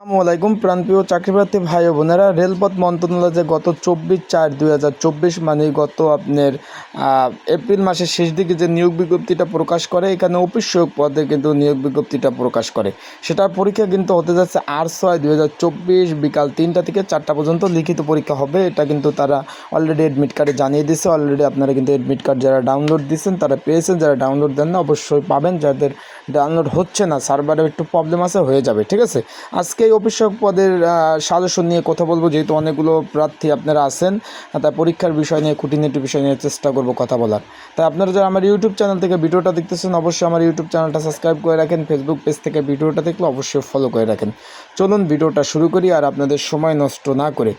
আসসালামু আলাইকুম, প্রাণপ্রিয় চাকরিপ্রার্থী ভাই বোনেরা। রেলপথ মন্ত্রণালয় যে গত চব্বিশ চার দুই হাজার চব্বিশ মানে গত আপনার এপ্রিল মাসের শেষ দিকে যে নিয়োগ বিজ্ঞপ্তিটা প্রকাশ করে, এখানে অফিস সহায়ক পদে কিন্তু নিয়োগ বিজ্ঞপ্তিটা প্রকাশ করে। সেটার পরীক্ষা কিন্তু হতে যাচ্ছে আট ছয় দুই হাজার চব্বিশ বিকাল তিনটা থেকে চারটা পর্যন্ত লিখিত পরীক্ষা হবে। এটা কিন্তু তারা অলরেডি এডমিট কার্ডে জানিয়ে দিচ্ছে অলরেডি আপনারা কিন্তু এডমিট কার্ড যারা ডাউনলোড দিচ্ছেন তারা পেয়েছেন। যারা ডাউনলোড দেন না, অবশ্যই পাবেন। যাদের ডাউনলোড হচ্ছে না সার্ভারে একটু প্রবলেম আছে, হয়ে যাবে। ঠিক আছে? আজকে এই অফিস পদের সাজেশন নিয়ে কথা বলব, যেহেতু অনেকগুলো প্রার্থী আপনারা আছেন। তাই পরীক্ষার বিষয় নিয়ে, খুঁটিনাটি বিষয় নিয়ে চেষ্টা করব কথা বলার। তাই আপনারা যারা আমার ইউটিউব চ্যানেল থেকে ভিডিওটা দেখতেছেন, অবশ্যই আমার ইউটিউব চ্যানেলটা সাবস্ক্রাইব করে রাখেন। ফেসবুক পেজ থেকে ভিডিওটা দেখলে অবশ্যই ফলো করে রাখেন। চলুন ভিডিওটা শুরু করি আর আপনাদের সময় নষ্ট না করে।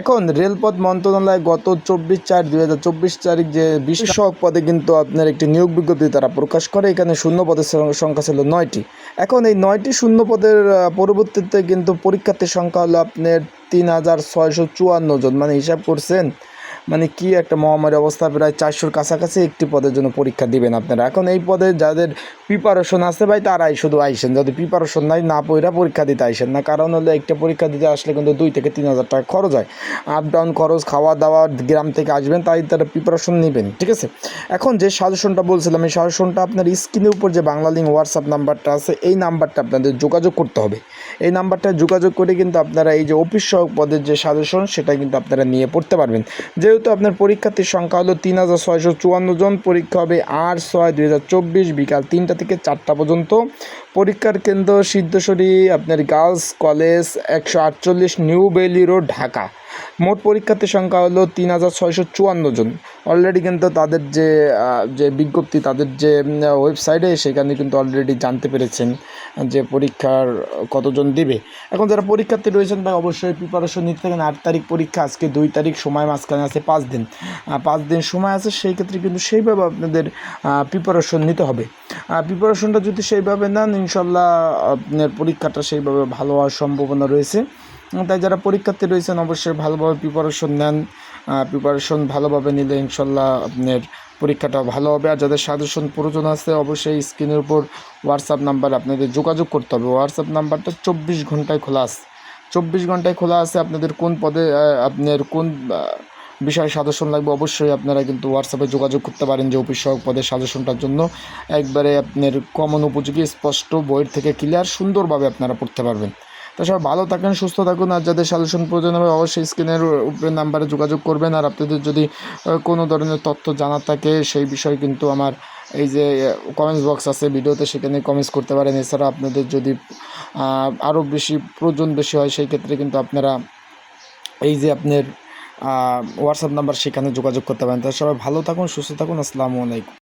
এখন রেলপথ মন্ত্রণালয় গত চব্বিশ চার দুই হাজার চব্বিশ তারিখ যে বিশেষ পদে কিন্তু আপনার একটি নিয়োগ বিজ্ঞপ্তি তারা প্রকাশ করে, এখানে শূন্য পদের সংখ্যা ছিল নয়টি। এখন এই নয়টি শূন্য পদের পরবর্তীতে কিন্তু পরীক্ষার্থীর সংখ্যা হলো আপনার তিন হাজার ছয়শো চুয়ান্ন জন মানে হিসাব করছেন মানে কি একটা মহামারী অবস্থা, প্রায় চারশোর কাছাকাছি একটি পদের জন্য পরীক্ষা দিবেন আপনারা। এখন এই পদে যাদের প্রিপারেশন আছে ভাই, তারাই শুধু আইসেন। যদি প্রিপারেশন নাই, না পড়া পরীক্ষা দিতে আইসেন না। কারণ হলে একটা পরীক্ষা দিতে আসলে কিন্তু দুই থেকে তিন হাজার টাকা খরচ হয়। আপ ডাউন খরচ, খাওয়া দাওয়া, গ্রাম থেকে আসবেন, তাই তারা প্রিপারেশন নেবেন, ঠিক আছে? এখন যে সাজেশনটা বলছিলাম, এই সাজেশনটা আপনার স্ক্রিনের উপর যে বাংলা লিঙ্ক হোয়াটসঅ্যাপ নাম্বারটা আছে, এই নাম্বারটা আপনাদের যোগাযোগ করতে হবে। এই নাম্বারটা যোগাযোগ করে কিন্তু আপনারা এই যে অফিস সহায়ক পদের যে সাজেশন সেটা কিন্তু আপনারা নিয়ে পড়তে পারবেন। যেহেতু আপনার পরীক্ষার্থীর সংখ্যা হলো তিন হাজার ছয়শো চুয়ান্ন জন, পরীক্ষা হবে আট ছয় দুই হাজার চব্বিশ বিকাল তিনটা থেকে চারটা পর্যন্ত। পরীক্ষার কেন্দ্র সিদ্ধেশ্বরী, আপনার গার্লস কলেজ একশো আটচল্লিশ নিউ বেলি রোড, ঢাকা। মোট পরীক্ষার্থীর সংখ্যা হলো তিন হাজার ছয়শো চুয়ান্ন জন। অলরেডি কিন্তু তাদের যে যে বিজ্ঞপ্তি, তাদের যে ওয়েবসাইটে সেখানে কিন্তু অলরেডি জানতে পেরেছেন যে পরীক্ষার কতজন দিবে। এখন যারা পরীক্ষার্থী রয়েছেন তারা অবশ্যই প্রিপারেশন নিতে থাকেন। আট তারিখ পরীক্ষা, আজকে দুই তারিখ সময় মাঝখানে আছে পাঁচ দিন। পাঁচ দিন সময় আছে, সেই ক্ষেত্রে কিন্তু সেইভাবে আপনাদের প্রিপারেশন নিতে হবে। প্রিপারেশনটা যদি সেইভাবে নেন, ইনশাল্লাহ, আপনার পরীক্ষাটা সেইভাবে ভালো হওয়ার সম্ভাবনা রয়েছে। তাই যারা পরীক্ষার্থী রয়েছেন, অবশ্যই ভালোভাবে প্রিপারেশন নেন। প্রিপারেশন ভালোভাবে নিলে ইনশাল্লাহ আপনার পরীক্ষাটা ভালো হবে। আর যাদের সাজেশন প্রয়োজন আছে, অবশ্যই স্ক্রিনের উপর হোয়াটসঅ্যাপ নাম্বার আপনাদের যোগাযোগ করতে হবে। হোয়াটসঅ্যাপ নাম্বারটা চব্বিশ ঘন্টায় খোলা আছে। চব্বিশ ঘন্টায় খোলা আছে, আপনাদের কোন পদে আপনার কোন বিষয়ে সাজেশন লাগবে, অবশ্যই আপনারা কিন্তু হোয়াটসঅ্যাপে যোগাযোগ করতে পারেন যে অফিস সহায়ক পদের সাজেশনটার জন্য। একবারে আপনার কমন উপযোগী, স্পষ্ট বইয়ের থেকে ক্লিয়ার সুন্দরভাবে আপনারা পড়তে পারবেন। তো সবাই ভালো থাকেন, সুস্থ থাকুন, আর যাদের সাজেশন প্রয়োজন হবে অবশ্যই স্ক্রিনের উপরে নাম্বারে যোগাযোগ করবেন। আর আপনাদের যদি কোনো ধরনের তথ্য জানার থাকে, সেই বিষয়ে কিন্তু আমার এই যে কমেন্টস বক্স আছে ভিডিওতে, সেখানে কমেন্টস করতে পারেন। এছাড়া আপনাদের যদি আরও বেশি প্রয়োজন বেশি হয়, সেই ক্ষেত্রে কিন্তু আপনারা এই যে আপনার হোয়াটসঅ্যাপ নাম্বার সেখানে যোগাযোগ করতে পারেন। তো সবাই ভালো থাকুন, সুস্থ থাকুন, আসসালামু আলাইকুম।